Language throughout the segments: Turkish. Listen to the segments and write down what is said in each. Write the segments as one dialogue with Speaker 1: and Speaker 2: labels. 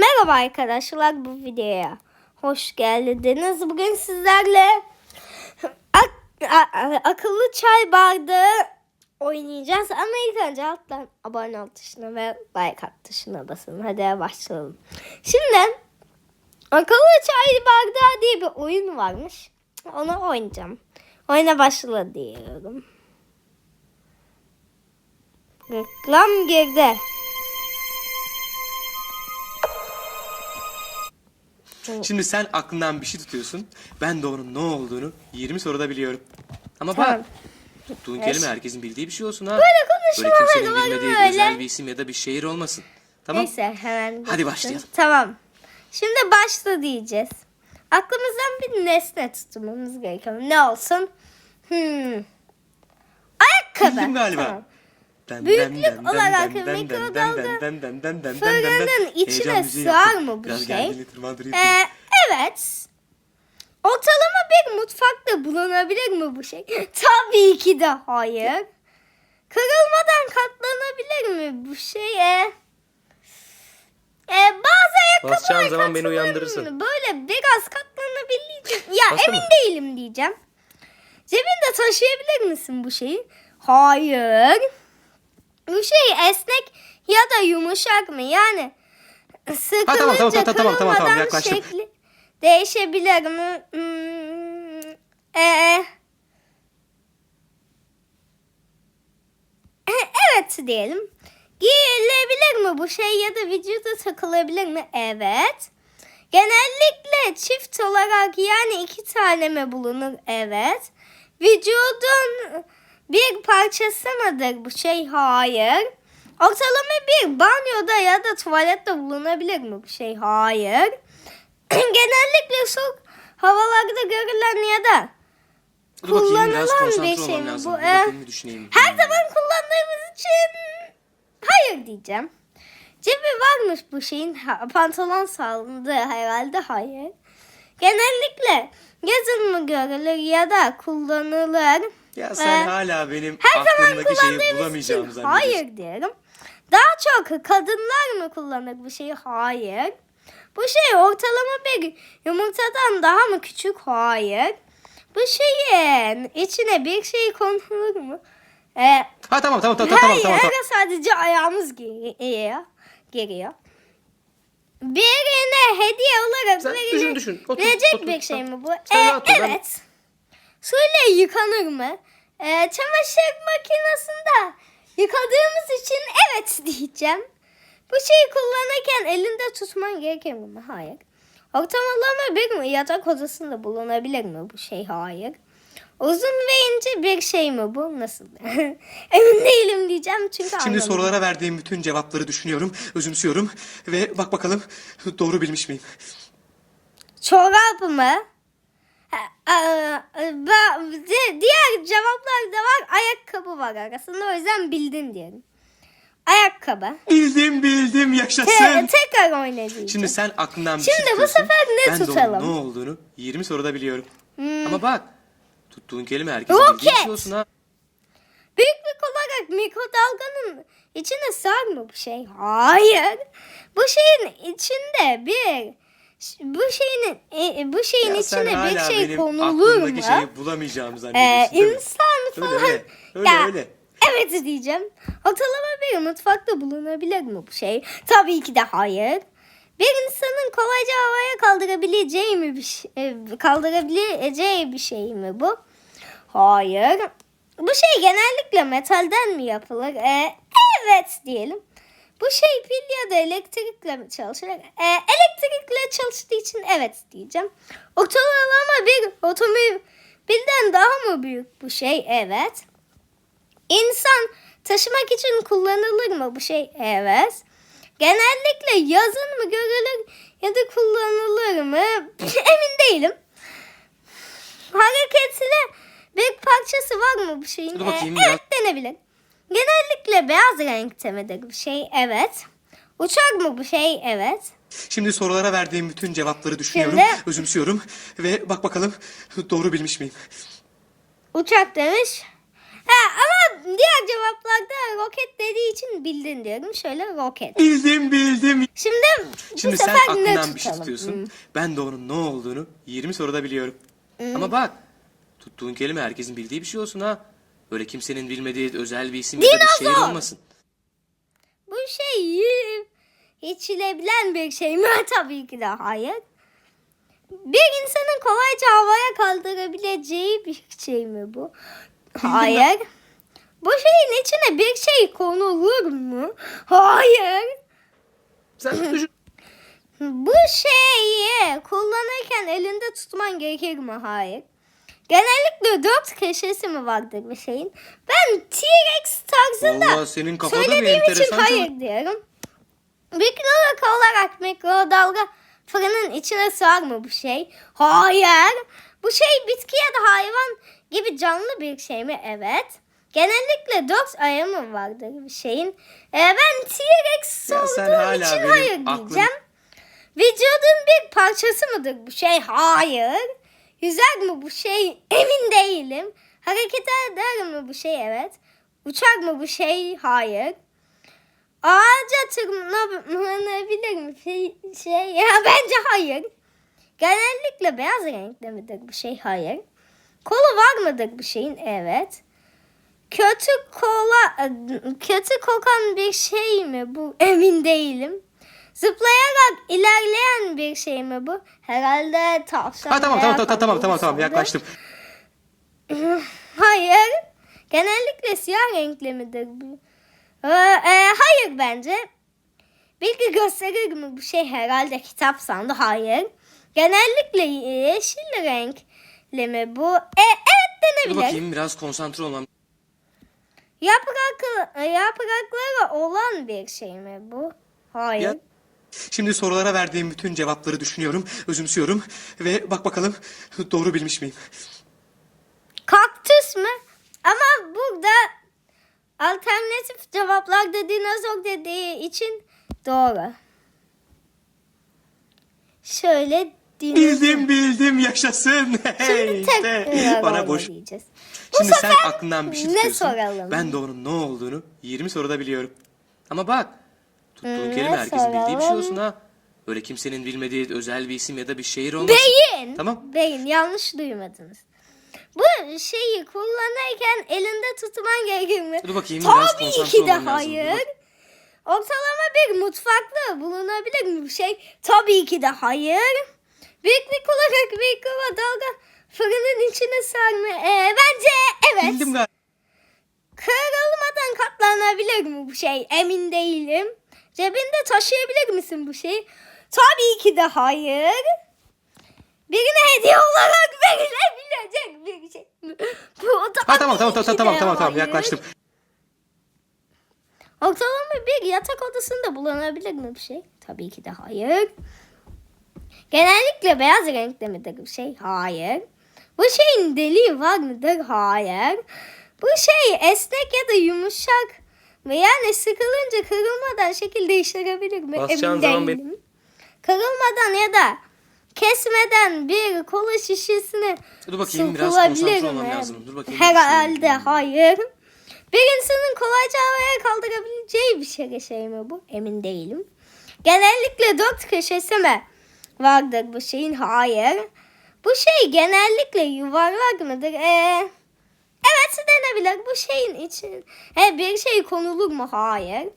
Speaker 1: Merhaba arkadaşlar bu videoya hoş geldiniz. Bugün sizlerle ak- akıllı çay bardağı oynayacağız. Ama ilk önce alttan abone ol tuşuna ve like at tuşuna basın. Hadi başlayalım. Şimdi akıllı çay bardağı diye bir oyun varmış. Onu oynayacağım. Oyuna başla diyorum. Reklam girdi.
Speaker 2: Şimdi sen aklından bir şey tutuyorsun. Ben de onun ne olduğunu 20 soruda biliyorum. Ama
Speaker 1: Tamam.
Speaker 2: bak tuttuğun kelime herkesin bildiği bir şey olsun ha.
Speaker 1: Böyle konuşma
Speaker 2: Böyle kimsenin bilmediği
Speaker 1: bakın
Speaker 2: özel bir isim ya da bir şehir olmasın. Tamam.
Speaker 1: Neyse hemen.
Speaker 2: Hadi
Speaker 1: geçtim.
Speaker 2: başlayalım.
Speaker 1: Tamam. Şimdi başla diyeceğiz. Aklımızdan bir nesne tutmamız gerekiyor. Ne olsun? Hmm. Ayakkabı.
Speaker 2: Bildim galiba.
Speaker 1: Tamam. Büyüklük olarak mikrodalga fırının içine sığar mı bu
Speaker 2: Biraz
Speaker 1: şey? Ee, evet. Ortalama bir mutfakta bulunabilir mi bu şey? Tabii ki de hayır. Kırılmadan katlanabilir mi bu şey? Ee, bazı ayakkabılar
Speaker 2: Basacağın zaman beni uyandırırsın.
Speaker 1: Böyle biraz katlanabilir. Ya
Speaker 2: Bastı
Speaker 1: emin
Speaker 2: mı?
Speaker 1: değilim diyeceğim. Cebinde taşıyabilir misin bu şeyi? Hayır. Bu şey esnek ya da yumuşak mı? Yani sıkılınca
Speaker 2: tamam, tamam, tamam, tamam, tamam,
Speaker 1: kırılmadan
Speaker 2: yaklaştım.
Speaker 1: şekli değişebilir mi? Hmm, ee, evet diyelim. Giyilebilir mi bu şey ya da vücuda takılabilir mi? Evet. Genellikle çift olarak yani iki tane mi bulunur? Evet. Vücudun bir parçası mıdır bu şey? Hayır. Ortalama bir banyoda ya da tuvalette bulunabilir mi bu şey? Hayır. Genellikle soğuk havalarda görülen ya da
Speaker 2: Dur
Speaker 1: kullanılan bir şey mi bu?
Speaker 2: Düşüneyim.
Speaker 1: her zaman kullandığımız için hayır diyeceğim. Cebi varmış bu şeyin Ha, pantolon salındı herhalde hayır. Genellikle yazın mı görülür ya da kullanılır.
Speaker 2: Ya sen
Speaker 1: Ee,
Speaker 2: hala benim
Speaker 1: her zaman
Speaker 2: aklımdaki şeyi bulamayacağımı
Speaker 1: için
Speaker 2: zannediyorsun.
Speaker 1: hayır diyorum. Daha çok kadınlar mı kullanır bu şeyi? Hayır. Bu şey ortalama bir yumurtadan daha mı küçük? Hayır. Bu şeyin içine bir şey konulur mu? Ee,
Speaker 2: Ha tamam tamam tamam tamam
Speaker 1: Hayır,
Speaker 2: tamam. tamam.
Speaker 1: sadece ayağımız giriyor. giriyor. Birine hediye olarak
Speaker 2: Sen
Speaker 1: verilecek,
Speaker 2: düşün, düşün. Otur,
Speaker 1: verilecek
Speaker 2: otur.
Speaker 1: bir şey mi bu?
Speaker 2: Sen
Speaker 1: Ee,
Speaker 2: rahat ol, ben-
Speaker 1: evet. Suyla yıkanır mı? Ee, çamaşır makinesinde yıkadığımız için evet diyeceğim. Bu şeyi kullanırken elinde tutman gerekir mi? Hayır. Ortalama bir mi? Yatak odasında bulunabilir mi bu şey? Hayır. Uzun ve ince bir şey mi bu? Nasıl? Emin değilim diyeceğim çünkü
Speaker 2: Şimdi
Speaker 1: anlamadım.
Speaker 2: sorulara verdiğim bütün cevapları düşünüyorum, özümsüyorum ve bak bakalım doğru bilmiş miyim?
Speaker 1: Çorap mı? Diğer cevaplar da var. Ayakkabı var arasında. O yüzden bildin diyelim. Ayakkabı.
Speaker 2: Bildim bildim yaşasın.
Speaker 1: Te- tekrar oynayacağım.
Speaker 2: Şimdi sen aklından bir
Speaker 1: Şimdi
Speaker 2: şey
Speaker 1: bu sefer ne
Speaker 2: ben
Speaker 1: tutalım?
Speaker 2: onun ne olduğunu 20 soruda biliyorum.
Speaker 1: Hmm.
Speaker 2: Ama bak tuttuğun kelime herkesin bildiği bir
Speaker 1: Roket.
Speaker 2: şey olsun ha.
Speaker 1: Büyüklük olarak mikrodalganın içine sığar mı bu şey? Hayır. Bu şeyin içinde bir bu şeyin e, bu şeyin
Speaker 2: Ya sen
Speaker 1: içine bir şey konulur mu?
Speaker 2: aklımdaki şeyi bulamayacağımı
Speaker 1: Ee,
Speaker 2: zannediyorsun mi?
Speaker 1: insan
Speaker 2: Öyle
Speaker 1: falan.
Speaker 2: öyle. Öyle
Speaker 1: Ya,
Speaker 2: öyle.
Speaker 1: Evet diyeceğim. Ortalama bir mutfakta bulunabilir mi bu şey? Tabii ki de hayır. Bir insanın kolayca havaya kaldırabileceği mi bir şey, e, kaldırabileceği bir şey mi bu? Hayır. Bu şey genellikle metalden mi yapılır? Ee, evet diyelim. Bu şey pil ya da elektrikle mi çalışır? Ee, elektrikle çalıştığı için evet diyeceğim. Ortalama bir otomobilden daha mı büyük bu şey? Evet. İnsan taşımak için kullanılır mı bu şey? Evet. Genellikle yazın mı görülür ya da kullanılır mı? Emin değilim. Hareketli bir parçası var mı bu şeyin?
Speaker 2: Dur bakayım
Speaker 1: Ee, evet denebilir. Genellikle beyaz renkte midir bu şey? Evet. Uçak mı bu şey? Evet.
Speaker 2: Şimdi sorulara verdiğim bütün cevapları düşünüyorum,
Speaker 1: Şimdi-
Speaker 2: özümsüyorum ve bak bakalım doğru bilmiş miyim?
Speaker 1: Uçak demiş. Ha, ama diğer cevaplarda roket dediği için bildin diyorum. Şöyle roket.
Speaker 2: Bildim bildim.
Speaker 1: Şimdi,
Speaker 2: Şimdi
Speaker 1: bu
Speaker 2: sen
Speaker 1: sefer ne
Speaker 2: aklından bir şey
Speaker 1: tutalım?
Speaker 2: tutuyorsun.
Speaker 1: Hmm.
Speaker 2: Ben de onun ne olduğunu 20 soruda biliyorum. Ama bak tuttuğun kelime herkesin bildiği bir şey olsun ha. Böyle kimsenin bilmediği özel bir isim ya da bir şehir
Speaker 1: Dinozor.
Speaker 2: olmasın.
Speaker 1: Bu şey yiyip içilebilen bir şey mi? Tabii ki de hayır. Bir insanın kolayca havaya kaldırabileceği bir şey mi bu? Hayır. Bu şeyin içine bir şey konulur mu? Hayır.
Speaker 2: Sen düşün.
Speaker 1: Bu şeyi kullanırken elinde tutman gerekir mi? Hayır. Genellikle dört köşesi mi vardır bir şeyin? Ben T-Rex tarzında
Speaker 2: Vallahi senin kafada bir
Speaker 1: söylediğim için
Speaker 2: enteresan
Speaker 1: hayır
Speaker 2: cevap.
Speaker 1: diyorum. Mikrodalga olarak mikrodalga fırının içine sığar mı bu şey? Hayır. Bu şey bitki ya da hayvan gibi canlı bir şey mi? Evet. Genellikle dört ayağı mı vardır bir şeyin? Ee, ben T-Rex
Speaker 2: hala
Speaker 1: için hayır
Speaker 2: aklım-
Speaker 1: diyeceğim. Vücudun bir parçası mıdır bu şey? Hayır. Yüzer mi bu şey? Emin değilim. Hareket eder mi bu şey? Evet. Uçar mı bu şey? Hayır. Ağaca tırmanabilir mi şey, şey? Ya bence hayır. Genellikle beyaz renkte midir bu şey? Hayır. Kolu var mıdır bu şeyin? Evet. Kötü kola kötü kokan bir şey mi bu? Emin değilim. Zıplayarak ilerleyen bir şey mi bu? Herhalde tavşan.
Speaker 2: Ha tamam tamam tamam tamam tamam tamam yaklaştım.
Speaker 1: Hayır. Genellikle siyah renkli midir bu? Ee, e, hayır bence. Bilgi gösterir mi bu şey herhalde kitap sandı. Hayır. Genellikle yeşil renkli mi bu? E, evet
Speaker 2: Dur
Speaker 1: denebilir.
Speaker 2: bakayım biraz konsantre olmam.
Speaker 1: Yaprak, yaprakları olan bir şey mi bu? Hayır.
Speaker 2: Ya- Şimdi sorulara verdiğim bütün cevapları düşünüyorum, özümsüyorum ve bak bakalım doğru bilmiş miyim?
Speaker 1: Kaktüs mü? Ama burada alternatif cevaplarda dinozor dediği için doğru. Şöyle dinozor.
Speaker 2: Bildim bildim yaşasın. Hey,
Speaker 1: Şimdi
Speaker 2: işte.
Speaker 1: tekrar
Speaker 2: Bana boş.
Speaker 1: diyeceğiz.
Speaker 2: Şimdi sen aklından bir şey
Speaker 1: ne
Speaker 2: tutuyorsun.
Speaker 1: soralım?
Speaker 2: Ben de onun ne olduğunu 20 soruda biliyorum. Ama bak tuttuğun
Speaker 1: Hmm,
Speaker 2: kelime
Speaker 1: ne
Speaker 2: herkesin bildiği bir şey
Speaker 1: soralım?
Speaker 2: olsun ha. Böyle kimsenin bilmediği özel bir isim ya da bir şehir olmasın.
Speaker 1: Beyin.
Speaker 2: Tamam.
Speaker 1: Beyin yanlış duymadınız. Bu şeyi kullanırken elinde tutman gerekir mi?
Speaker 2: Dur bakayım, biraz
Speaker 1: Tabii
Speaker 2: konsantre
Speaker 1: ki de
Speaker 2: lazım.
Speaker 1: hayır. Ortalama bir mutfakta bulunabilir mi bir şey? Tabii ki de hayır. Büyüklük olarak bir kova dalga fırının içine sarma. Ee, bence evet.
Speaker 2: Bildim galiba.
Speaker 1: Kırılmadan katlanabilir mi bu şey? Emin değilim. Cebinde taşıyabilir misin bu şeyi? Tabii ki de hayır. Birine hediye olarak verilebilecek bir şey? Bu tabii
Speaker 2: Ha tamam tamam tamam tamam tamam tamam yaklaştım.
Speaker 1: Ortalama bir yatak odasında bulunabilir mi bir şey? Tabii ki de hayır. Genellikle beyaz renkte midir bir şey? Hayır. Bu şeyin deliği var mıdır? Hayır. Bu şey esnek ya da yumuşak mı? Yani sıkılınca kırılmadan şekil değiştirebilir mi?
Speaker 2: Basacağın
Speaker 1: Emin
Speaker 2: zaman
Speaker 1: değilim. Kırılmadan ya da kesmeden bir kola şişesine
Speaker 2: Dur bakayım, biraz konsantre olmam
Speaker 1: mi?
Speaker 2: lazım. Dur bakayım,
Speaker 1: Herhalde
Speaker 2: düşüneyim.
Speaker 1: hayır. Bir insanın kolayca havaya kaldırabileceği bir şey, şey mi bu? Emin değilim. Genellikle dört köşesi mi vardır bu şeyin? Hayır. Bu şey genellikle yuvarlak mıdır? Ee, evet denebilir. Bu şeyin için he, bir şey konulur mu? Hayır.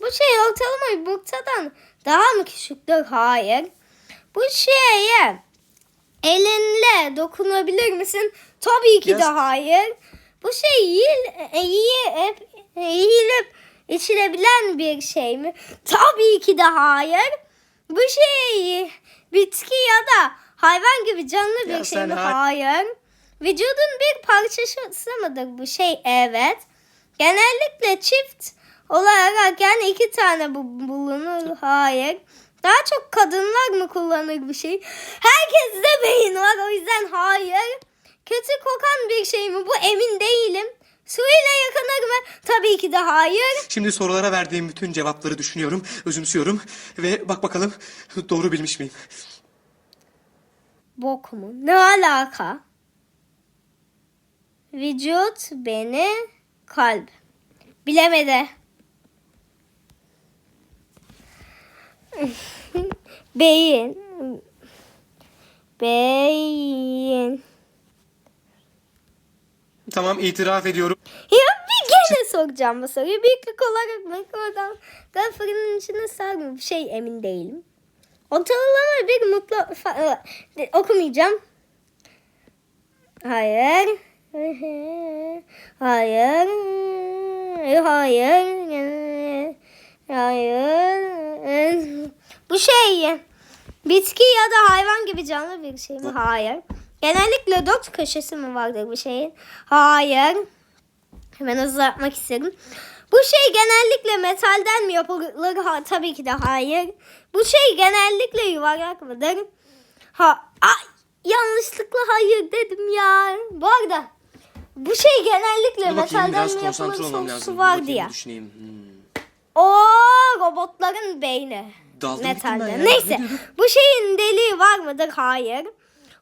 Speaker 1: Bu şey ortalama yumurtadan daha mı küçüktür? Hayır. Bu şeye elinle dokunabilir misin? Tabii ki
Speaker 2: Yes.
Speaker 1: de hayır. Bu şey yiyil, e, yiyip, yiyilip içilebilen bir şey mi? Tabii ki de hayır. Bu şey bitki ya da hayvan gibi canlı bir
Speaker 2: Ya
Speaker 1: şey mi?
Speaker 2: ha-
Speaker 1: Hayır. Vücudun bir parçası mıdır bu şey? Evet. Genellikle çift olarak yani iki tane bu bulunur. Hayır. Daha çok kadınlar mı kullanır bu şey? Herkeste beyin var o yüzden hayır. Kötü kokan bir şey mi bu emin değilim. Suyla yakınır mı? Tabii ki de hayır.
Speaker 2: Şimdi sorulara verdiğim bütün cevapları düşünüyorum, özümsüyorum ve bak bakalım doğru bilmiş miyim?
Speaker 1: Bok mu? Ne alaka? Vücut beni Kalp. Bilemedi. Beyin. Beyin.
Speaker 2: Tamam itiraf ediyorum.
Speaker 1: Ya bir gene soracağım bu soruyu. Büyüklük olarak mikrodan fırının içine sığar mı? Bir şey emin değilim. Ortalama bir mutlu... e, okumayacağım. Hayır. Hayır. Hayır. Hayır. Bu şey bitki ya da hayvan gibi canlı bir şey mi? Hayır. Genellikle dört köşesi mi vardır bir şeyin? Hayır. Hemen hızlı yapmak istedim. Bu şey genellikle metalden mi yapılır? Ha, tabii ki de hayır. Bu şey genellikle yuvarlak mıdır? Ha, ay, yanlışlıkla hayır dedim ya. Bu arada bu şey genellikle
Speaker 2: Dur bakayım
Speaker 1: metalden
Speaker 2: biraz
Speaker 1: mi yapılır
Speaker 2: konsantre olmam
Speaker 1: sorusu
Speaker 2: lazım. Dur
Speaker 1: vardı
Speaker 2: bakayım,
Speaker 1: ya.
Speaker 2: Düşüneyim. Hmm.
Speaker 1: O robotların beyni.
Speaker 2: Daldım gittim ben
Speaker 1: Metalde.
Speaker 2: ya.
Speaker 1: Neyse.
Speaker 2: Ne?
Speaker 1: Bu şeyin deliği var mıdır? Hayır.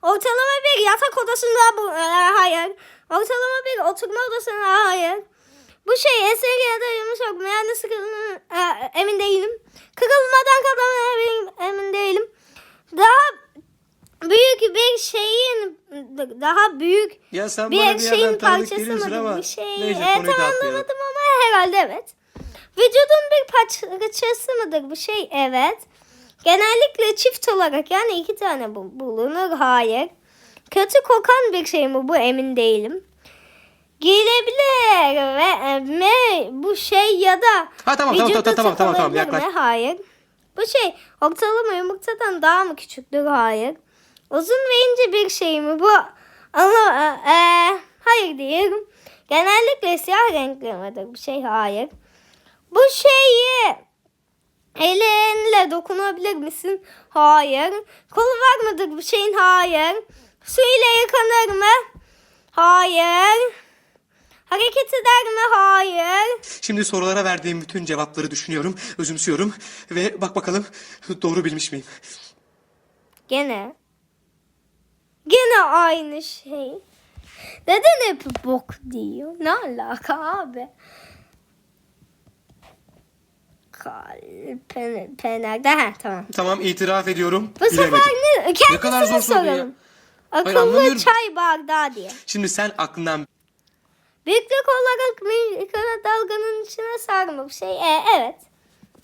Speaker 1: Ortalama bir yatak odasında bu e, hayır. Ortalama bir oturma odasında hayır. Bu şey eseri ya da yumuşak mı? Yani sıkılma e, emin değilim. Kırılmadan kalmam emin, değilim. Daha büyük bir şeyin daha büyük
Speaker 2: Ya sen
Speaker 1: bir
Speaker 2: bir
Speaker 1: şeyin parçası mıdır
Speaker 2: ama
Speaker 1: bu şey?
Speaker 2: neyse
Speaker 1: E,
Speaker 2: dağıtmayalım.
Speaker 1: anlamadım ama herhalde evet. Vücudun bir parçası mıdır bu şey? Evet. Genellikle çift olarak yani iki tane bu- bulunur. Hayır. Kötü kokan bir şey mi bu emin değilim. Giyilebilir ve e, mi bu şey ya da
Speaker 2: Ha, tamam, tamam,
Speaker 1: vücuda
Speaker 2: tamam, tamam, tamam, tamam,
Speaker 1: takılabilir mi?
Speaker 2: yaklaş.
Speaker 1: Hayır. Bu şey ortalama yumurtadan daha mı küçüktür? Hayır. Uzun ve ince bir şey mi bu? Ama e, e, hayır diyorum. Genellikle siyah renkli midir bu şey? Hayır. Bu şeyi elinle dokunabilir misin? Hayır. Kolu var mıdır bu şeyin? Hayır. Su ile yıkanır mı? Hayır. Hareket eder mi? Hayır.
Speaker 2: Şimdi sorulara verdiğim bütün cevapları düşünüyorum, özümsüyorum ve bak bakalım doğru bilmiş miyim?
Speaker 1: Gene. Gene aynı şey. Neden hep bok diyor? Ne alaka abi? Kalp penerde. Ha tamam.
Speaker 2: Tamam itiraf ediyorum.
Speaker 1: Bu sefer
Speaker 2: bilemedim.
Speaker 1: ne? Kendisine
Speaker 2: kadar zor soru ya.
Speaker 1: soralım.
Speaker 2: Hayır,
Speaker 1: Akıllı
Speaker 2: anlamıyorum.
Speaker 1: çay bardağı diye.
Speaker 2: Şimdi sen aklından
Speaker 1: Büyüklük olarak mikrodalganın içine sarma bir şey. E, evet.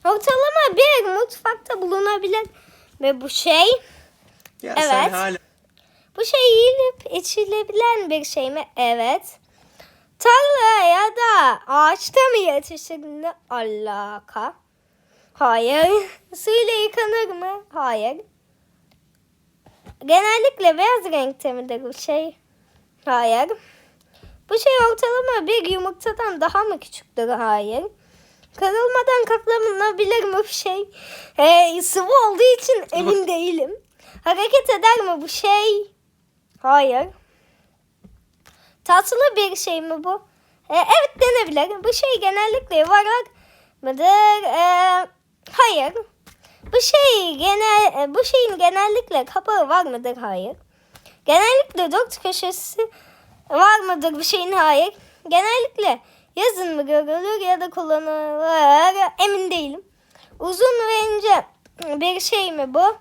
Speaker 1: Ortalama bir mutfakta bulunabilir. Ve bu şey,
Speaker 2: ya
Speaker 1: Evet.
Speaker 2: sen hala
Speaker 1: bu şey yiyilip içilebilen bir şey mi? Evet. Tarla ya da ağaçta mı yetişir? Ne alaka? Hayır. Suyla yıkanır mı? Hayır. Genellikle beyaz renkte midir bu şey? Hayır. Bu şey ortalama bir yumurtadan daha mı küçüktür? Hayır. Kırılmadan katlanabilir mi bu şey? Ee, sıvı olduğu için emin değilim. Hareket eder mi bu şey? Hayır. Tatlı bir şey mi bu? Ee, evet denebilir. Bu şey genellikle yuvarlak mıdır? Ee, hayır. Bu şey genel bu şeyin genellikle kapağı var mıdır? Hayır. Genellikle dört köşesi var mıdır bu şeyin? Hayır. Genellikle yazın mı görülür ya da kullanılır? Emin değilim. Uzun ve ince bir şey mi bu?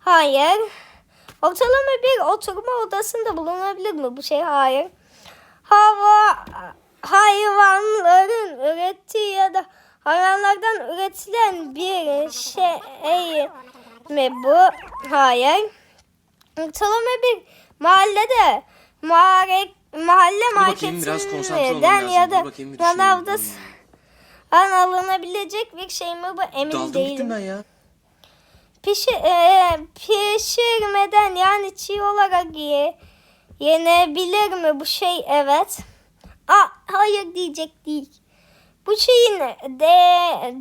Speaker 1: Hayır. Ortalama bir oturma odasında bulunabilir mi bu şey? Hayır. Hava hayvanların ürettiği ya da hayvanlardan üretilen bir şey mi bu? Hayır. Ortalama bir mahallede mahalle,
Speaker 2: bakayım, biraz konsantre olmam
Speaker 1: marketinden
Speaker 2: lazım.
Speaker 1: ya
Speaker 2: Dur
Speaker 1: da
Speaker 2: bakayım, bir düşüneyim.
Speaker 1: manavda
Speaker 2: Hmm.
Speaker 1: an alınabilecek bir şey mi bu? Emin
Speaker 2: daldım
Speaker 1: değilim.
Speaker 2: gittim ben ya.
Speaker 1: Pişi, e, pişirmeden yani çiğ olarak ye, yenebilir mi bu şey? Evet. Aa, hayır diyecek değil. Bu şeyin de,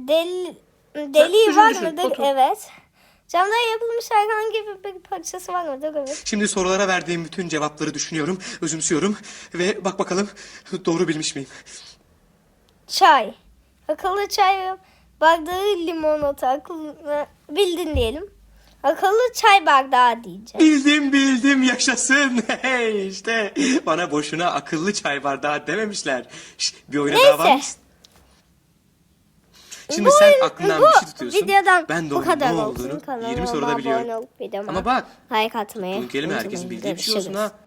Speaker 1: del, deliği
Speaker 2: düşün,
Speaker 1: var
Speaker 2: düşün,
Speaker 1: mıdır?
Speaker 2: otur.
Speaker 1: Evet. Camdan yapılmış herhangi bir, bir parçası var mıdır? Evet.
Speaker 2: Şimdi sorulara verdiğim bütün cevapları düşünüyorum, özümsüyorum ve bak bakalım doğru bilmiş miyim?
Speaker 1: Çay. Akıllı çay bardağı limonata. Akıllı, bildin diyelim. Akıllı çay bardağı diyeceğim.
Speaker 2: Bildim bildim yaşasın. Hey işte bana boşuna akıllı çay bardağı dememişler. Şş, bir oyuna daha var
Speaker 1: Neyse.
Speaker 2: mısın? Şimdi
Speaker 1: Bu
Speaker 2: sen aklından
Speaker 1: bu
Speaker 2: bir şey tutuyorsun.
Speaker 1: Videodan
Speaker 2: ben de
Speaker 1: bu kadar
Speaker 2: ne olduğunu
Speaker 1: Kanalıma
Speaker 2: 20 soruda biliyorum. Ama bak
Speaker 1: like atmayı
Speaker 2: tuttuğun kelime herkesin bildiği bir şey olsun ha.